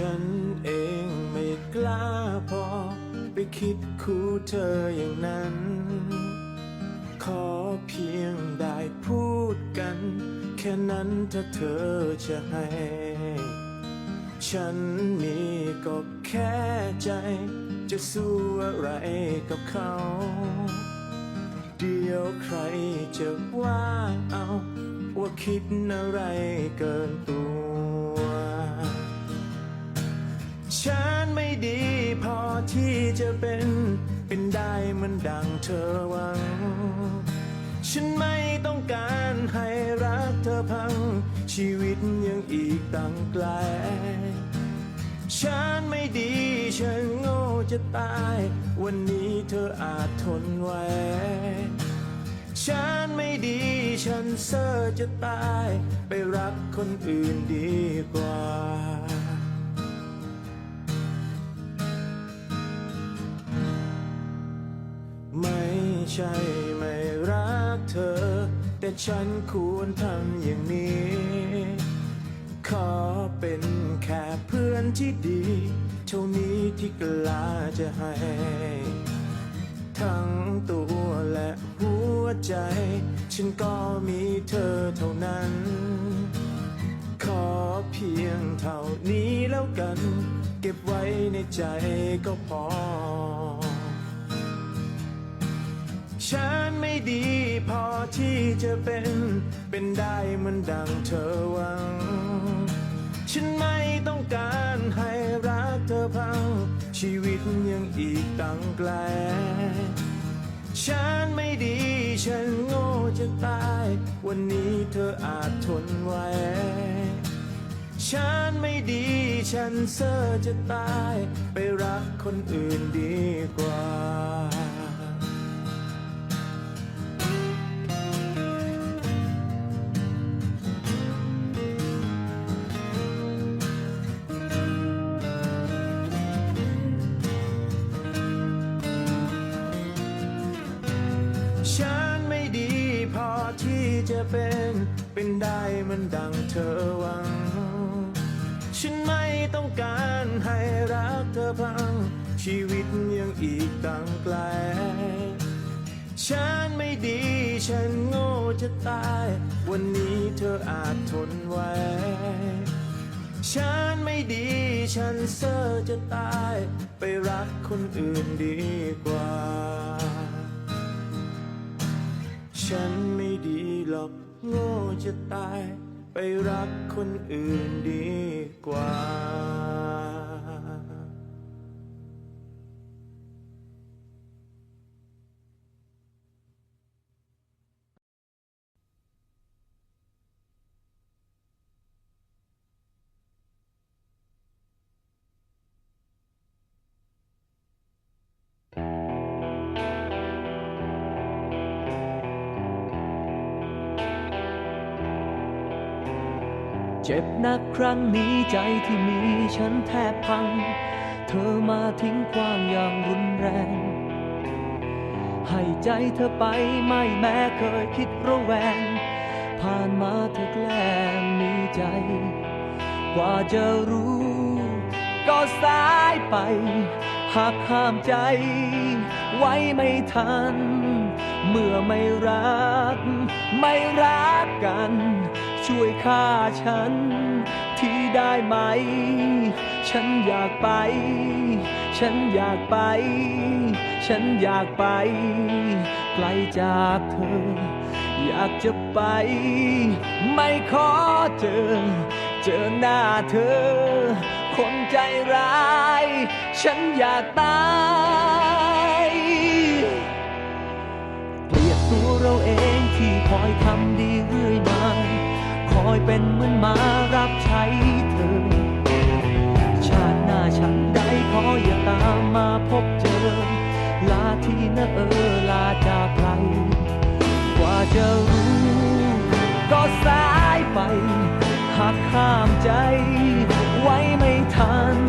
ฉันเองไม่กล้าพอ ไปคิดคู่เธออย่างนั้น ขอเพียงได้พูดกัน แค่นั้นถ้าเธอจะให้ ฉันมีก็แค่ใจ จะสู้อะไรกับเขา เดียวใครจะว่าเอา ว่าคิดอะไรเกินตัว ฉันไม่ดีพอที่จะเป็น เป็นได้เหมันดังเธอหวัง ฉันไม่ต้องการให้รักเธอพัง ชีวิตยังอีกตั้งไกล ฉันไม่ดีฉันโง่จะตาย วันนี้เธออาจทนไว้ฉันไม่ดีฉันเซอร์จะตาย ไปรักคนอื่นดีกว่า ใช่ไม่รักเธอ แต่ฉันควรทำอย่างนี้ ขอเป็นแค่เพื่อนที่ดี เท่านี้ที่กล้าจะให้ ทั้งตัวและหัวใจ ฉันก็มีเธอเท่านั้น ขอเพียงเท่านี้แล้วกัน เก็บไว้ในใจก็พอ ฉันไม่ดีพอที่จะเป็น เป็นได้เหมันดังเธอหวัง ฉันไม่ต้องการให้รักเธอพัง ชีวิตยังอีกตั้งไกล ฉันไม่ดี ฉันโง่จะตาย วันนี้เธออาจทนไว้ฉันไม่ดี ฉันเซอจะตาย ไปรักคนอื่นดีกว่า จะเป็น เป็นได้มันดังเธอหวัง ฉันไม่ต้องการให้รักเธอพัง ชีวิตยังอีกตั้งไกล ฉันไม่ดีฉันโง่จะตาย วันนี้เธออาจทนไว้ ฉันไม่ดีฉันเซอร์จะตาย ไปรักคนอื่นดีกว่า ฉันไม่ดีหรอกโง่จะตาย ไปรักคนอื่นดีกว่า เจ็บนักครั้งนี้ใจที่มีฉันแทบพัง เธอมาทิ้งกว้างอย่างรุนแรง ให้ใจเธอไปไม่แม้เคยคิดระแวง ผ่านมาเธอแกล้งมีใจ กว่าจะรู้ ก็สายไปหากห้ามใจ ไว้ไม่ทัน เมื่อไม่รัก ไม่รักกัน ช่วยฆ่าฉัน ที่ได้ไหม ฉันอยากไป ฉันอยากไป ฉันอยากไป ไกลจากเธอ อยากจะไป ไม่ขอเจอ เจอหน้าเธอ คนใจร้าย ฉันอยากตายเกลียดตัวเราเองที่คอยทำดี อยเป็นเหมือนมารับใช้เธอ ชาติหน้าฉันได้ขออย่าตามมาพบเจอ ลาที่นะเออลาจากไกลกว่าจะรู้ ก็สายไปหากข้ามใจไว้ไม่ทัน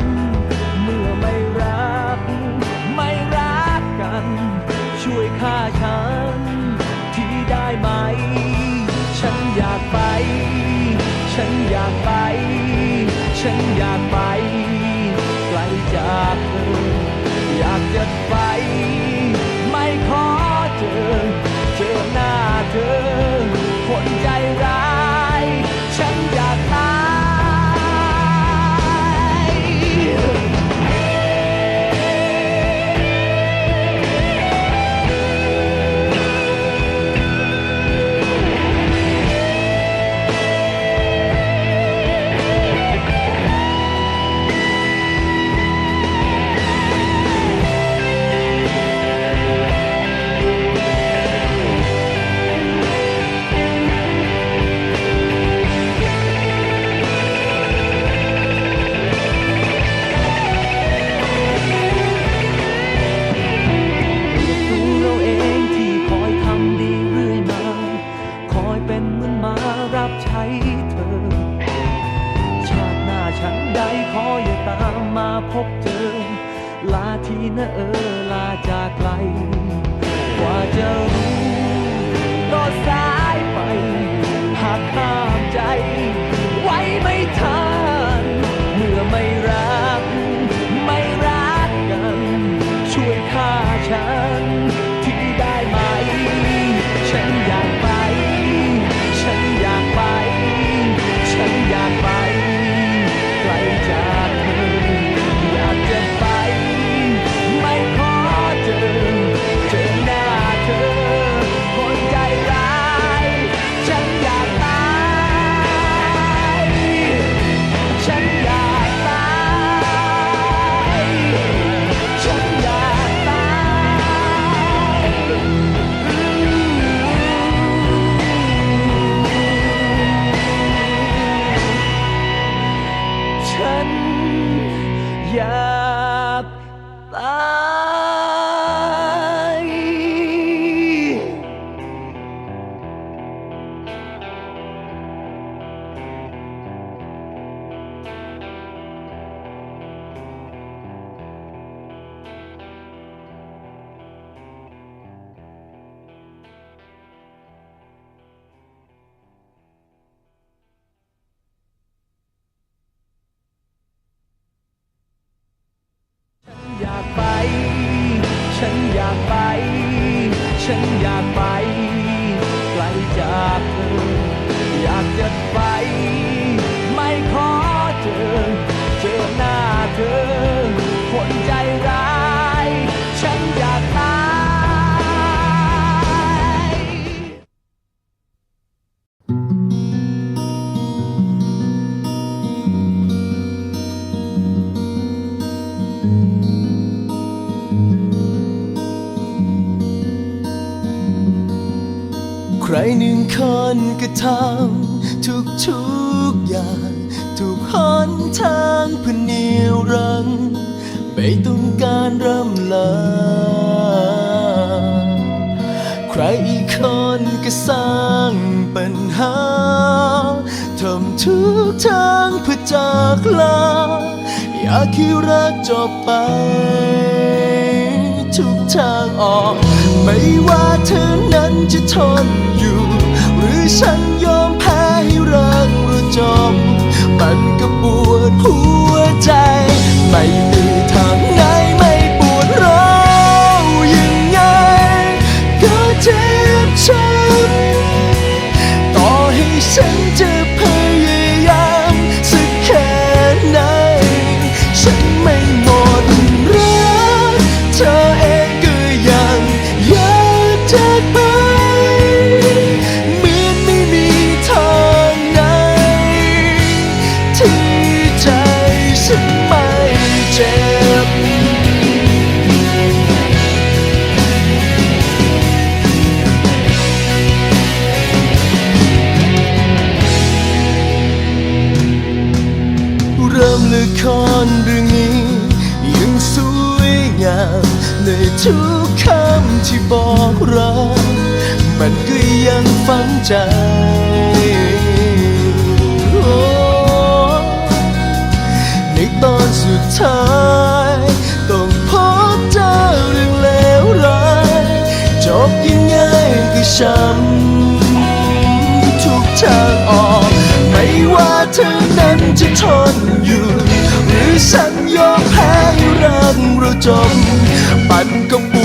หนึ่งคนก็ทำทุกทุกอย่างทุกหนทางเพื่อเนียวรัง ไม่ต้องการรำลา ใครอีกคนก็สร้างปัญหาทำทุกทางเพื่อจากลา อยากให้รักจบไป ทุกทางออก ไม่ว่าเธอนั้นจะทนอยู่ หรือฉันยอมแพ้ให้รักระจบมันก็ปวดหัวใจไม่มี เริ่มละครเรื่องนี้ยังสวยงามในทุกคำที่บอกรักมันก็ยังฝังใจในตอนสุดท้ายต้องพบเจอเรื่องเลวร้ายจบยังไงก็ช้ำทุกทางออก ว่าเธอนั้นจะทนอยู่ หรือฉันยอมแพ้รักเราจบมันก็ป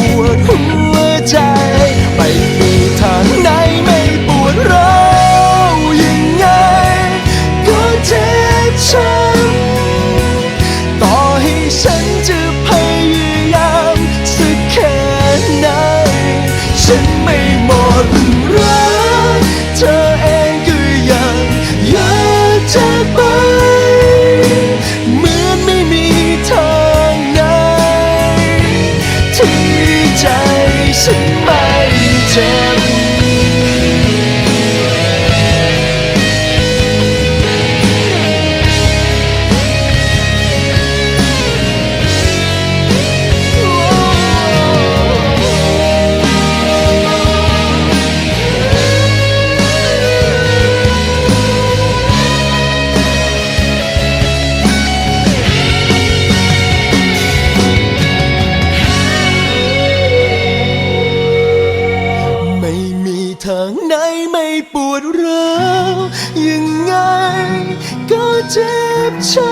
เจ็บช้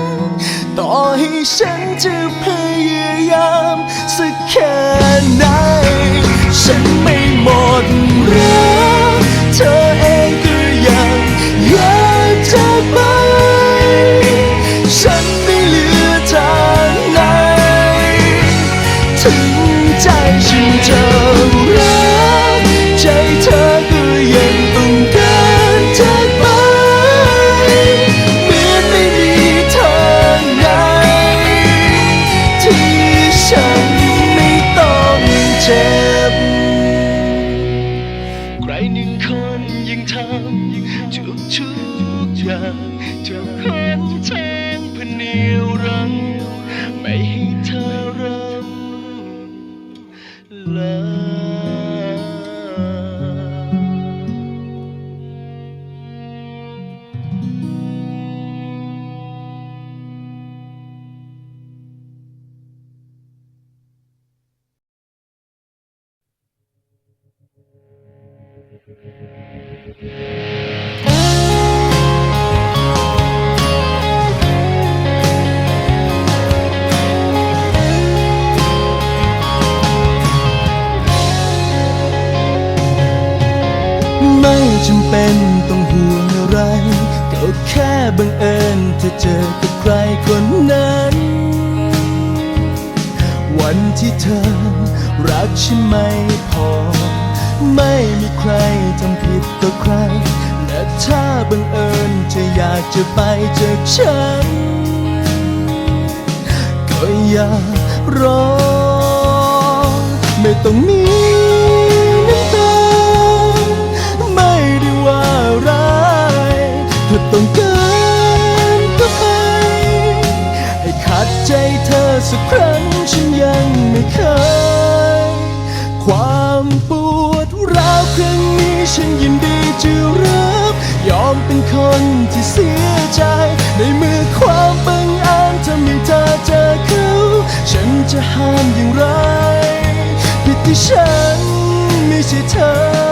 ำต่อให้ฉันจะพยายามสักแค่ไหน ฉันไม่หมดรักเธอเองก็ยังอยากจะไป ฉันไม่เหลือทางไหน ถึงใจฉันจะรักใจเธอำ จำเป็นต้องห่วงอะไร ก็แค่บังเอิญเธอเจอกับใครคนนั้น วันที่เธอรักฉันไม่พอ ไม่มีใครทำผิดต่อใคร และถ้าบังเอิญเธออยากจะไปจากฉัน ก็อย่ารอ ไม่ต้องมี เป็นคนที่เสียใจ ในเมื่อความบังอาจทำให้เธอเจอเขาฉันจะห้ามอย่างไรผิดที่ฉันไม่ใช่เธอ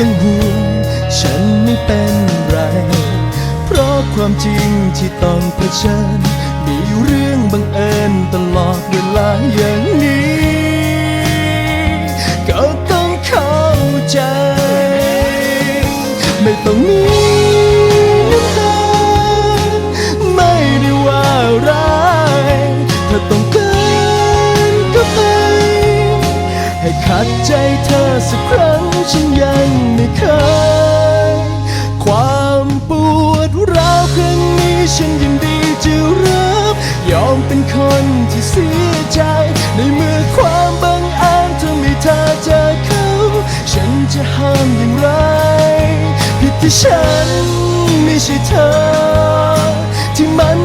ไม่ต้องวงฉันไม่เป็นไร เพราะความจริงที่ต้องเผชิญ มีเรื่องบังเอิญตลอดเวลาอย่างนี้ ก็ต้องเข้าใจ ไม่ต้องมีน้ำตาไม่ได้ว่าร้ายถ้าต้องการก็ไปให้ขัดใจเธอสักครั้งฉันยัง จะรับยอมเป็นคนที่เสียใจ ในเมื่อความบังอาจทำให้เธอเจอเขา ฉันจะห้ามอย่างไร ผิดที่ฉันไม่ใช่เธอ ที่มัน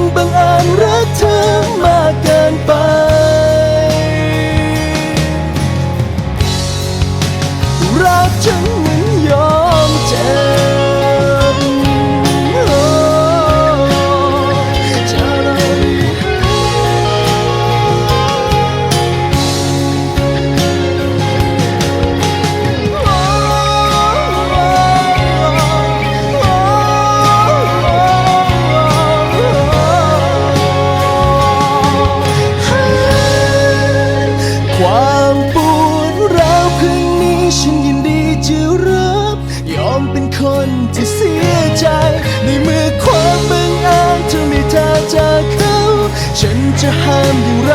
จะห้ามอย่างไร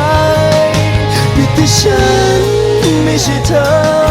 ผิดที่ฉันไม่ใช่เธอ